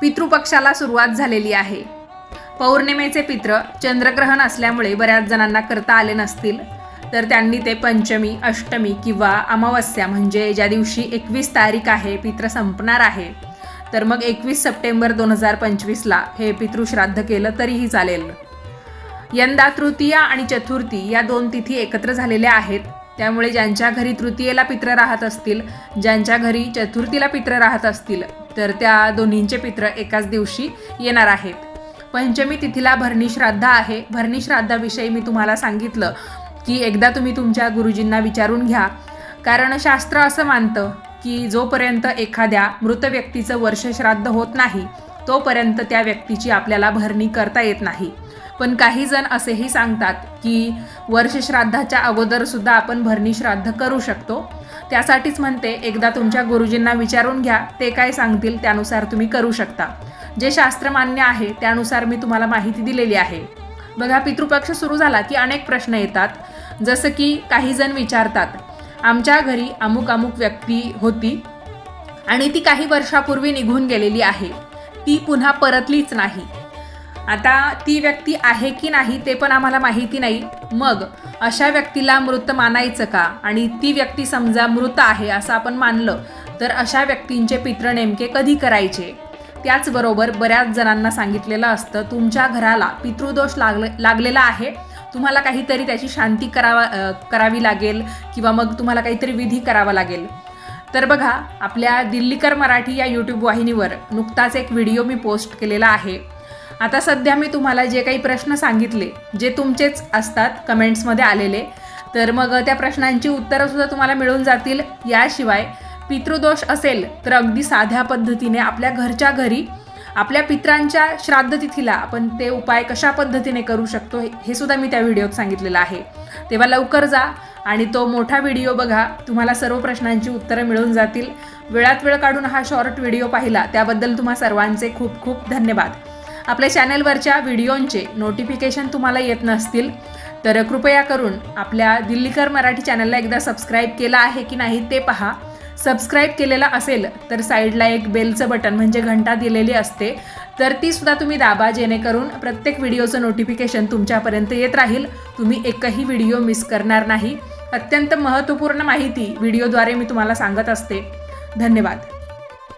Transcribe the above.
पितृपक्षाला सुरुवात झालेली आहे. पौर्णिमेचे पित्र चंद्रग्रहण असल्यामुळे बऱ्याच जणांना करता आले नसतील तर त्यांनी ते पंचमी अष्टमी किंवा अमावस्या म्हणजे ज्या दिवशी एकवीस तारीख आहे पित्र संपणार आहे. तर मग एकवीस सप्टेंबर दोन हजार पंचवीसला हे पितृश्राद्ध केलं तरीही चालेल. यंदा तृतीया आणि चतुर्थी या दोन तिथी एकत्र झालेल्या आहेत. त्यामुळे ज्यांच्या घरी तृतीयेला पित्र राहत असतील ज्यांच्या घरी चतुर्थीला पित्र राहत असतील तर त्या दोन्हींचे पित्र एकाच दिवशी येणार आहेत. पंचमी तिथीला भरणी श्राद्ध आहे. भरणी श्राद्धाविषयी मी तुम्हाला सांगितलं की एकदा तुम्ही तुमच्या गुरुजींना विचारून घ्या. कारण शास्त्र असं मानतं की जोपर्यंत एखाद्या मृत व्यक्तीचं वर्षश्राद्ध होत नाही तोपर्यंत त्या व्यक्तीची आपल्याला भरणी करता येत नाही. पण काही जण असेही सांगतात की वर्षश्राद्धाच्या अगोदर सुद्धा आपण भरणी श्राद्ध करू शकतो. त्यासाठीच म्हणते एकदा तुमच्या गुरुजींना विचारून घ्या ते काय सांगतील त्यानुसार तुम्ही करू शकता. जे शास्त्र मान्य आहे त्यानुसार मी तुम्हाला माहिती दिलेली आहे. बघा पितृपक्ष सुरू झाला की अनेक प्रश्न येतात. जसं की काही जण विचारतात आमच्या घरी अमुक अमुक व्यक्ती होती आणि ती काही वर्षापूर्वी निघून गेलेली आहे. ती पुन्हा परतलीच नाही. आता ती व्यक्ती आहे की नाही ते पण आम्हाला माहिती नाही. मग अशा व्यक्तीला मृत मानायचं का? आणि ती व्यक्ती समजा मृत आहे असं आपण मानलं तर अशा व्यक्तींचे पित्र नेमके कधी करायचे? त्याचबरोबर बऱ्याच जणांना सांगितलेलं असतं तुमच्या घराला पितृदोष लागले लागलेला आहे. तुम्हाला काहीतरी त्याची शांती करावा करावी लागेल किंवा मग तुम्हाला काहीतरी विधी करावा लागेल. तर बघा आपल्या दिल्लीकर मराठी या यूट्यूब वाहिनीवर नुकताच एक व्हिडिओ मी पोस्ट केलेला आहे. आता सध्या मी तुम्हाला जे काही प्रश्न सांगितले जे तुमचेच असतात कमेंट्समध्ये आलेले तर मग त्या प्रश्नांची उत्तरंसुद्धा तुम्हाला मिळून जातील. याशिवाय पितृदोष असेल तर अगदी साध्या पद्धतीने आपल्या घरच्या घरी आपल्या पित्रांच्या श्राद्ध तिथीला आपण ते उपाय कशा पद्धतीने करू शकतो हे- हे सुद्धा मी त्या व्हिडिओत सांगितलेलं आहे. तेव्हा लवकर जा आणि तो मोठा व्हिडिओ बघा तुम्हाला सर्व प्रश्नांची उत्तरं मिळून जातील. वेळात वेळ काढून हा शॉर्ट व्हिडिओ पाहिला त्याबद्दल तुम्हा सर्वांचे खूप खूप धन्यवाद. आपल्या चॅनलवरच्या व्हिडिओंचे नोटिफिकेशन तुम्हाला येत नसतील तर कृपया करून आपल्या दिल्लीकर मराठी चॅनलला एकदा सबस्क्राईब केलं आहे की नाही ते पहा. सबस्क्राईब केलेलं असेल तर साईडला एक बेलचं बटन म्हणजे घंटा दिलेली असते तर ती सुद्धा तुम्ही दाबा जेणेकरून प्रत्येक व्हिडिओचं नोटिफिकेशन तुमच्यापर्यंत येत राहील. तुम्ही एकही व्हिडिओ मिस करणार नाही. अत्यंत महत्त्वपूर्ण माहिती व्हिडिओद्वारे मी तुम्हाला सांगत असते. धन्यवाद.